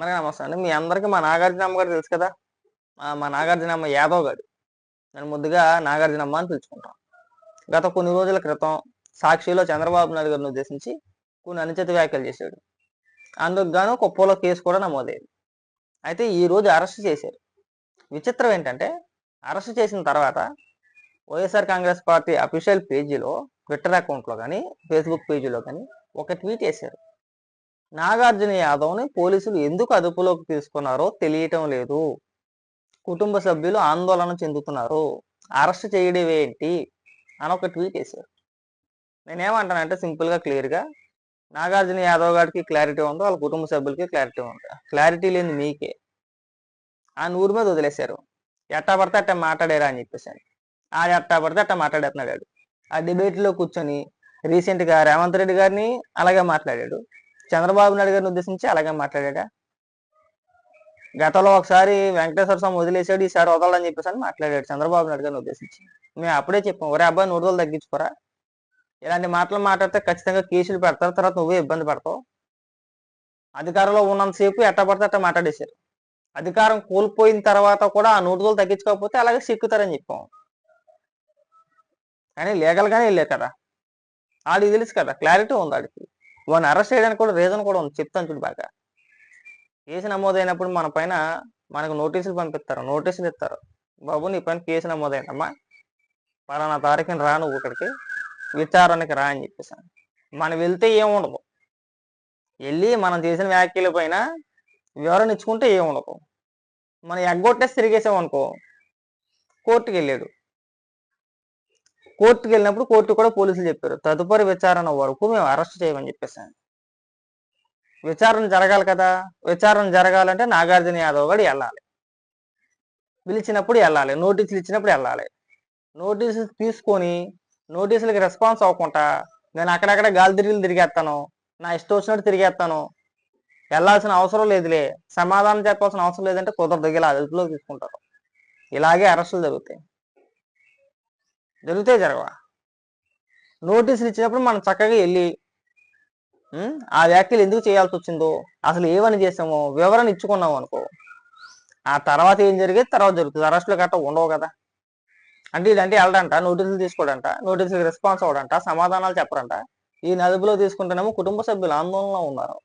అందరికీ నమస్తే అండి. మీ అందరికీ మా నాగార్జున అమ్మ గారు తెలుసు కదా? మా- మా నాగార్జున అమ్మ యాదవ్ గారు. నేను ముద్దుగా నాగార్జున అమ్మ అని పిలుచుకుంటాం. గత కొన్ని రోజుల క్రితం సాక్షిలో చంద్రబాబు నాయుడు గారిని ఉద్దేశించి కొన్ని అనుచిత వ్యాఖ్యలు చేశాడు. అందుకు గాను కుప్పలో కేసు కూడా నమోదైంది. అయితే ఈ రోజు అరెస్ట్ చేశారు. విచిత్రం ఏంటంటే అరెస్ట్ చేసిన తర్వాత వైఎస్ఆర్ కాంగ్రెస్ పార్టీ అఫీషియల్ పేజీలో ట్విట్టర్ అకౌంట్లో కానీ ఫేస్బుక్ పేజీలో కానీ ఒక ట్వీట్ వేశారు. నాగార్జున యాదవ్ని పోలీసులు ఎందుకు అదుపులోకి తీసుకున్నారో తెలియటం లేదు. కుటుంబ సభ్యులు ఆందోళన చెందుతున్నారు. అరెస్ట్ చేయడం ఏంటి? అని ఒక ట్వీట్ వేశారు. నేనేమంటానంటే సింపుల్గా క్లియర్గా నాగార్జున యాదవ్ గారికి క్లారిటీ ఉందో? వాళ్ళ కుటుంబ సభ్యులకి క్లారిటీ ఉందా? క్లారిటీ లేని మీకే. ఆ నూరు మీద వదిలేశారు. ఎట్టా పడితే అట్టా మాట్లాడారా అని చెప్పేసి ఆ ఎట్టా పడితే అట్ట మాట్లాడేస్తున్నాడు వాడు. ఆ డిబేట్లో కూర్చొని రీసెంట్గా రేవంత్ రెడ్డి గారిని అలాగే మాట్లాడాడు. చంద్రబాబు నాయుడు గారిని ఉద్దేశించి అలాగే మాట్లాడా గతంలో ఒకసారి వెంకటేశ్వర స్వామి వదిలేసాడు ఈసారి వదలని చెప్పేసి అని మాట్లాడాడు చంద్రబాబు నాయుడు గారిని ఉద్దేశించి. మేము అప్పుడే చెప్పాం ఒరే అబ్బాయి నూరుదలు తగ్గించుకోరా. ఇలాంటి మాటలు మాట్లాడితే ఖచ్చితంగా కేసులు పెడతారు తర్వాత నువ్వే ఇబ్బంది పడతావు. అధికారంలో ఉన్నంతసేపు ఎట్ట పడితే అట్ట మాట్లాడేశారు. అధికారం కోల్పోయిన తర్వాత కూడా ఆ నూరుదలు తగ్గించుకోకపోతే అలాగే సిక్కుతారని చెప్పాం. కానీ లీగల్ గానే వెళ్ళారు కదా. ఆడికి తెలుసు కదా క్లారిటీ ఉంది ఆడికి. వాడిని అరెస్ట్ చేయడానికి కూడా రీజన్ కూడా ఉంది. చెప్తాను చూడు బాగా. కేసు నమోదైనప్పుడు మన పైన మనకు నోటీసులు పంపిస్తారు. నోటీసులు ఇస్తారు. బాబు నీ పైన కేసు నమోదైందమ్మా. పలానా తారీఖున రా నువ్వు ఇక్కడికి. విచారణకి రా అని చెప్పేసాను మనం వెళ్తే ఏముండదు. వెళ్ళి మనం చేసిన వ్యాఖ్యల పైన వివరణ ఇచ్చుకుంటే ఏముండదు. మనం ఎగ్గొట్టేసి తిరిగేసామనుకో కోర్టుకి వెళ్ళాడు. కోర్టుకి వెళ్ళినప్పుడు కోర్టు కూడా పోలీసులు చెప్పారు. తదుపరి విచారణ వరకు మేము అరెస్ట్ చేయమని చెప్పేసాను విచారణ జరగాలి కదా. విచారణ జరగాలంటే నాగార్జున యాదవ్ గారు వెళ్ళాలి. పిలిచినప్పుడు వెళ్ళాలి. నోటీసులు ఇచ్చినప్పుడు వెళ్ళాలి. నోటీసులు తీసుకొని నోటీసులకి రెస్పాన్స్ అవ్వకుండా నేను అక్కడక్కడ గాలి తిరిగి తిరిగేస్తాను నా ఇష్టం వచ్చినట్టు తిరిగేస్తాను వెళ్ళాల్సిన అవసరం లేదులే సమాధానం చెప్పాల్సిన అవసరం లేదంటే కుదరదు. ఇలా అదుపులో తీసుకుంటారు. ఇలాగే అరెస్టులు జరుగుతాయి. జరుగుతాయి జరగవా? నోటీసులు ఇచ్చినప్పుడు మనం చక్కగా వెళ్ళి ఆ వ్యాఖ్యలు ఎందుకు చేయాల్సి వచ్చిందో అసలు ఏమని చేసామో వివరణ ఇచ్చుకున్నాం అనుకో ఆ తర్వాత ఏం జరిగేది? తర్వాత జరుగుతుంది. అరెస్టులు గట్రా ఉండవు కదా. అంటే ఇదంటే వెళ్ళడంట నోటీసులు తీసుకోడంట నోటీసులకు రెస్పాన్స్ అవ్వడంట సమాధానాలు చెప్పరంట. ఈ నదుపులో తీసుకుంటేనేమో కుటుంబ సభ్యులు ఆందోళనలో ఉన్నారు.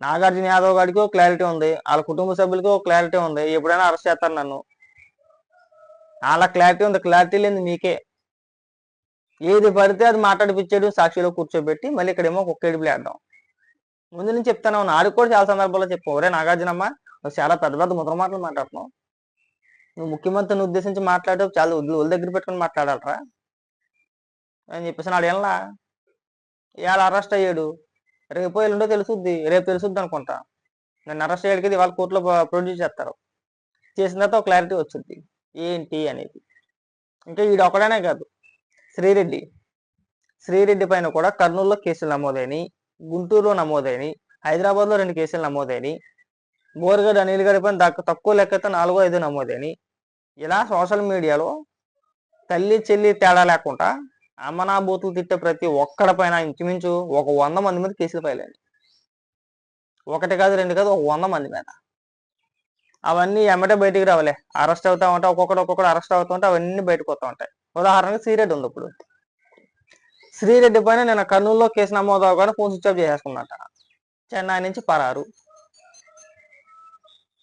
నాగార్జున యాదవ్ గారికి క్లారిటీ ఉంది. వాళ్ళ కుటుంబ సభ్యులకి క్లారిటీ ఉంది. ఎప్పుడైనా అరెస్ట్ చేస్తారు నన్ను. చాలా క్లారిటీ ఉంది. క్లారిటీ లేదు నీకే. ఏది పడితే అది మాట్లాడిపించాడు సాక్షిలో కూర్చోబెట్టి మళ్ళీ ఇక్కడేమో ఒక్క ఏడుపులు వేద్దాం. ముందు నుంచి చెప్తాను ఆడికి కూడా చాలా సందర్భాల్లో చెప్పు. ఒరే నాగార్జునమ్మ నువ్వు చాలా పెద్ద పెద్ద ముద్ర మాటలు మాట్లాడుతున్నావు. నువ్వు ముఖ్యమంత్రిని ఉద్దేశించి మాట్లాడే చాలా ఒళ్ళు ఒళ్ళు దగ్గర పెట్టుకుని మాట్లాడాలరా అని చెప్పేసి నాడు ఏళ్ళ ఇవాళ అరెస్ట్ అయ్యాడు. రేపు ఎల్లుండో తెలుసుద్ది. రేపు తెలుసుద్ది అనుకుంటా. నన్ను అరెస్ట్ అయ్యాడికి ఇవాళ కోర్టులో ప్రొడ్యూస్ చేస్తారు. చేసిన తర్వాత క్లారిటీ వచ్చింది ఏంటి అనేది. ఇంకా వీడు ఒకడనే కాదు. శ్రీరెడ్డి. శ్రీరెడ్డి పైన కూడా కర్నూలులో కేసులు నమోదైనవి గుంటూరులో నమోదైనవి హైదరాబాద్లో రెండు కేసులు నమోదైనవి బోర్గడ్ అనిల్ గారి పైన దక్క- తక్కువ లెక్కతో నాలుగో ఐదు నమోదైనవి ఇలా సోషల్ మీడియాలో తల్లి చెల్లి తేడా లేకుండా అమ్మనా బూతులు తిట్టే ప్రతి ఒక్కడి పైన ఇంచుమించు ఒక వంద మంది మీద కేసులు పైలండి ఒకటి కాదు రెండు కాదు ఒక వంద మంది మీద. అవన్నీ ఎమ్మటే బయటికి రావాలి. అరెస్ట్ అవుతా ఉంటాయి ఒక్కొక్కడు ఒక్కొక్కడు అరెస్ట్ అవుతూ ఉంటే అవన్నీ బయటకు వస్తూ ఉంటాయి. ఉదాహరణకు శ్రీరెడ్డి ఉంది ఇప్పుడు. శ్రీరెడ్డి పైన నేను కర్నూలులో కేసు నమోదు అవగానే ఫోన్ స్విచ్ ఆఫ్ చేసేసుకున్నట. చెన్నై నుంచి పరారు.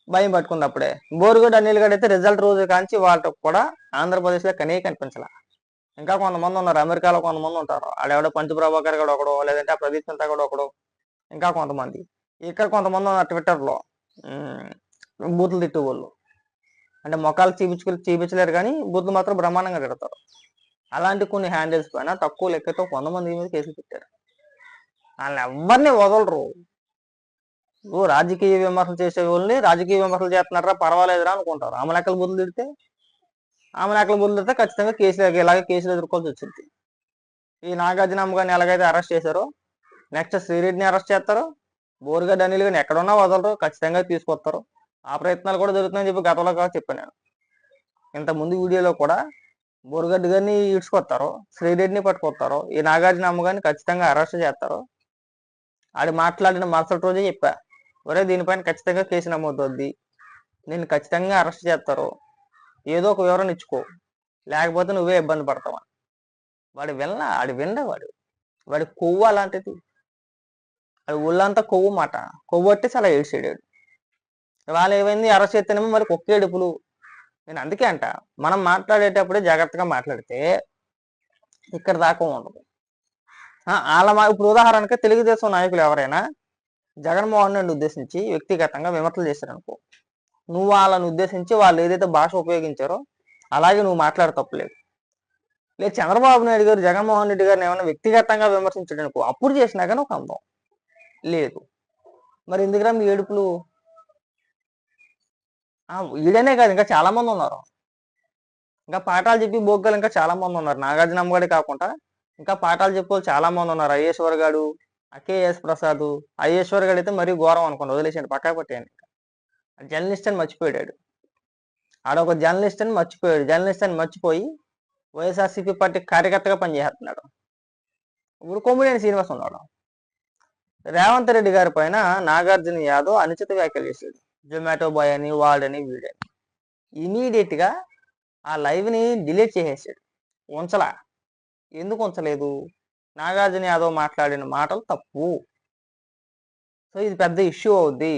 భయం పట్టుకున్నప్పుడే బోరుగడ్డ బోరుగడ్ అనిల్ గడ్ అయితే రిజల్ట్ రోజు కాంచి వాళ్ళకి కూడా ఆంధ్రప్రదేశ్లో కనీ కనిపించాల. ఇంకా కొంతమంది ఉన్నారు. అమెరికాలో కొంతమంది ఉంటారు. ఆడెవడో పంచప్రభాకర్ గడు ఒకడు లేదంటే ఆ ప్రదీప్ చింత కూడా ఒకడు. ఇంకా కొంతమంది. ఇక్కడ కొంతమంది ఉన్నారు ట్విట్టర్లో. బూతులు తిట్టే వాళ్ళు అంటే మొక్కలు చూపించుకుని చూపించలేరు కానీ బూతులు మాత్రం బ్రహ్మాండంగా తిడతారు. అలాంటి కొన్ని హ్యాండిల్స్ పైన తక్కువ లెక్కతో కొంతమంది మీద కేసులు పెట్టారు. వాళ్ళని ఎవరిని వదలరు. నువ్వు రాజకీయ విమర్శలు చేసే వాళ్ళని రాజకీయ విమర్శలు చేస్తున్నారా పర్వాలేదురా అనుకుంటారు. ఆమె లెక్కలు బుద్ధులు తిడితే ఆమె లెక్కలు బుద్ధులు తిడితే ఖచ్చితంగా కేసులు ఇలాగే కేసులు ఎదుర్కోవాల్సి వచ్చింది. ఈ నాగార్జున అమ్మగారిని ఎలాగైతే అరెస్ట్ చేశారో నెక్స్ట్ శ్రీరెడ్డిని అరెస్ట్ చేస్తారు. బోరుగడ్డ అనిల్ గారిని ఎక్కడున్నా వదలరు. ఖచ్చితంగా తీసుకొస్తారు. ఆ ప్రయత్నాలు కూడా జరుగుతున్నాయని చెప్పి గతంలో కూడా చెప్పాను నేను. ఇంత ముందు వీడియోలో కూడా బోరుగడ్డ గారిని ఈడ్చుకొస్తారు శ్రీరెడ్డిని పట్టుకొస్తారు ఈ నాగార్జున అమ్మగారిని ఖచ్చితంగా అరెస్ట్ చేస్తారు. ఆడి మాట్లాడిన మరుసటి రోజే చెప్పా ఒరే దీనిపైన ఖచ్చితంగా కేసు నమోదవుద్ది నేను ఖచ్చితంగా అరెస్ట్ చేస్తారు. ఏదో ఒక వివరణ ఇచ్చుకో లేకపోతే నువ్వే ఇబ్బంది పడతావా? వాడు వినలా వాడు వినడా వాడు? వాడి కొవ్వు అలాంటిది. అది ఒళ్ళంతా కొవ్వు మాట. కొవ్వు పట్టి చాలా ఏడ్చాడు వాళ్ళు ఏమైంది అరెస్ట్ చేస్తేనేమో మరి కుక్కేడుపులు. నేను అందుకే అంట మనం మాట్లాడేటప్పుడే జాగ్రత్తగా మాట్లాడితే ఇక్కడ దాకా ఉండదు. వాళ్ళ మా ఇప్పుడు ఉదాహరణకి తెలుగుదేశం నాయకులు ఎవరైనా జగన్మోహన్ రెడ్డి ఉద్దేశించి వ్యక్తిగతంగా విమర్శలు చేశారనుకో నువ్వు వాళ్ళని ఉద్దేశించి వాళ్ళు ఏదైతే భాష ఉపయోగించారో అలాగే నువ్వు మాట్లాడతప్పలేదు లేదు చంద్రబాబు నాయుడు గారు జగన్మోహన్ రెడ్డి గారిని ఏమైనా వ్యక్తిగతంగా విమర్శించడానికి అప్పుడు చేసినా కానీ ఒక అందం. లేదు. మరి ఎందుకురా మీ ఏడుపులు? వీడనే కాదు ఇంకా చాలా మంది ఉన్నారు. ఇంకా పాఠాలు చెప్పి బోగ్గలు ఇంకా చాలా మంది ఉన్నారు. నాగార్జున అమ్మగాడే కాకుండా ఇంకా పాఠాలు చెప్పే చాలా మంది ఉన్నారు. అయ్యేశ్వర్ గాడు అకేఎస్ ప్రసాద్ అయ్యేశ్వర్ గాడు అయితే మరీ ఘోరం అనుకోండి వదిలేసాడు పక్కా పట్టేయండి జర్నలిస్ట్ అని మర్చిపోయాడు. ఆడ ఒక జర్నలిస్ట్ అని మర్చిపోయాడు. జర్నలిస్ట్ అని మర్చిపోయి వైఎస్ఆర్సీపీ పార్టీ కార్యకర్తగా పనిచేస్తున్నాడు. ఇప్పుడు కొమ్మిడేని శ్రీనివాస్ ఉన్నాడు. రేవంత్ రెడ్డి గారి పైన నాగార్జున యాదవ్ అనుచిత వ్యాఖ్యలు చేశాడు. జొమాటో బాయ్ అని వాడని వీడని ఇమీడియట్గా ఆ లైవ్ని డిలీట్ చేసేసాడు. ఉంచలా? ఎందుకు ఉంచలేదు? నాగార్జున యాదవ్ మాట్లాడిన మాటలు తప్పు. సో ఇది పెద్ద ఇష్యూ అవుద్ది.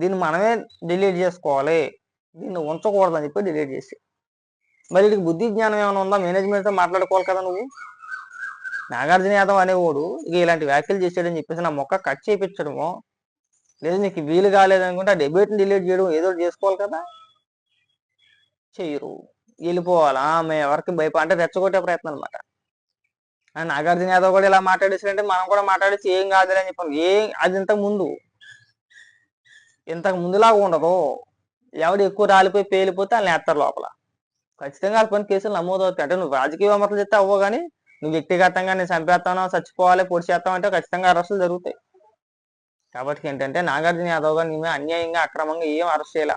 దీన్ని మనమే డిలీట్ చేసుకోవాలి. దీన్ని ఉంచకూడదని చెప్పి డిలీట్ చేసి మరి వీడికి బుద్ధి జ్ఞానం ఏమైనా ఉందా? మేనేజ్మెంట్తో మాట్లాడుకోవాలి కదా నువ్వు? నాగార్జున యాదవ్ అనేవాడు ఇక ఇలాంటి వ్యాఖ్యలు చేసాడని చెప్పేసి నా మొక్క కట్ చేయించడమో లేదు నీకు వీలు కాలేదనుకుంటే ఆ డెబేట్ని డిలీట్ చేయడం ఏదో చేసుకోవాలి కదా. చెయ్యరు. వెళ్ళిపోవాలా? మేము ఎవరికి భయప అంటే రెచ్చగొట్టే ప్రయత్నం అనమాట నాగార్జున యాదవ్ కూడా ఇలా మాట్లాడేసారంటే మనం కూడా మాట్లాడేసి ఏం కాదులే అని చెప్పాను. ఏం అది ఇంతకు ముందు. ఇంతకు ముందులాగా ఉండదు. ఎవడు ఎక్కువ రాలిపోయి పేలిపోతే వాళ్ళని వేస్తారు లోపల. ఖచ్చితంగా వాళ్ళ పని కేసులు నమోదవుతాయి. అంటే నువ్వు రాజకీయ విమర్శలు చెప్తే అవ్వవు కానీ నువ్వు వ్యక్తిగతంగా నేను చంపేస్తానో చచ్చిపోవాలి పొడి చేస్తావు అంటే ఖచ్చితంగా అరెస్టులు జరుగుతాయి. కాబట్టి ఏంటంటే నాగార్జున యాదవ్ గారు నీమే అన్యాయంగా అక్రమంగా ఏం అరెస్ట్ చేయాల?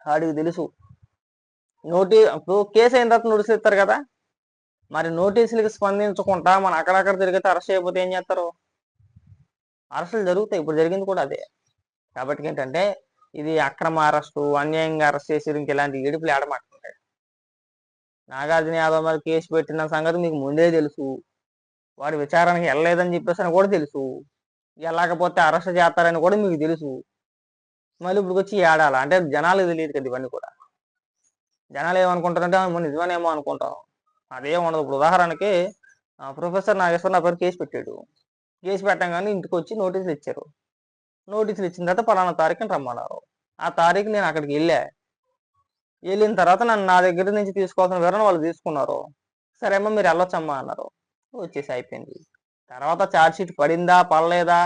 వాడికి తెలుసు. నోటీ ఇప్పుడు కేసు అయిన తర్వాత నోటీసులు ఇస్తారు కదా? మరి నోటీసులకి స్పందించకుండా మన అక్కడక్కడ తిరిగితే అరెస్ట్ చేయకపోతే ఏం చేస్తారు? అరెస్టులు జరుగుతాయి. ఇప్పుడు జరిగింది కూడా అదే. కాబట్టి ఏంటంటే ఇది అక్రమ అరెస్టు అన్యాయంగా అరెస్ట్ చేసి ఇంక ఇలాంటి ఏడుపులు ఏడమాటుంటాయి నాగార్జున యాదవ్ మీద కేసు పెట్టిన సంగతి మీకు ముందే తెలుసు. వాడు విచారణకి వెళ్ళలేదని చెప్పేసి అని కూడా తెలుసు. వెళ్ళకపోతే అరెస్ట్ చేస్తారని కూడా మీకు తెలుసు. మళ్ళీ ఇప్పుడు వచ్చి ఏడాల? అంటే జనాలు తెలియదు కదా ఇవన్నీ కూడా. జనాలు ఏమనుకుంటారంటే మనం నిజమేమో అనుకుంటాం. అదేం ఉండదు. ఇప్పుడు ఉదాహరణకి ఆ, ప్రొఫెసర్ నాగేశ్వర నా పేరు కేసు పెట్టాడు. కేసు పెట్టంగానే ఇంటికి వచ్చి నోటీసులు ఇచ్చారు. నోటీసులు ఇచ్చిన తర్వాత పలానా తారీఖుని రమ్మన్నారు. ఆ తారీఖు నేను అక్కడికి వెళ్ళా. వెళ్ళిన తర్వాత నన్ను నా దగ్గర నుంచి తీసుకోవాల్సిన వివరణ వాళ్ళు తీసుకున్నారు. సరే అమ్మా మీరు వెళ్ళొచ్చమ్మా అన్నారు. వచ్చేసి అయిపోయింది. తర్వాత ఛార్జ్ షీట్ పడిందా పడలేదా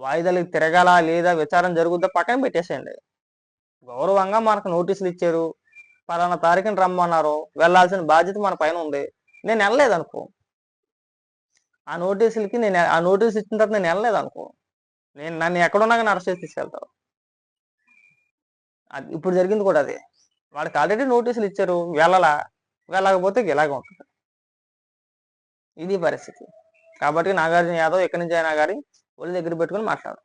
వాయిదాలకు తిరగాల లేదా విచారం జరుగుద్దా పక్కన పెట్టేసేయండి. గౌరవంగా మనకు నోటీసులు ఇచ్చారు. పలానా తారీఖుని రమ్మన్నారు. వెళ్ళాల్సిన బాధ్యత మన పైన ఉంది. నేను వెళ్ళలేదు అనుకో ఆ నోటీసులకి నేను ఆ నోటీస్ ఇచ్చిన తర్వాత నేను వెళ్ళలేదు అనుకో నేను నన్ను ఎక్కడున్నా కానీ అరెస్ట్ చేసి తీసుకెళ్తారు అది ఇప్పుడు జరిగింది కూడా అదే. వాడికి ఆల్రెడీ నోటీసులు ఇచ్చారు. వెళ్ళలా? వెళ్ళకపోతే ఇలాగ ఉంటుంది. ఇది పరిస్థితి. కాబట్టి నాగార్జున యాదవ్ ఎక్కడి నుంచి అయినా కానీ ఒళ్ళు దగ్గర పెట్టుకుని మాట్లాడు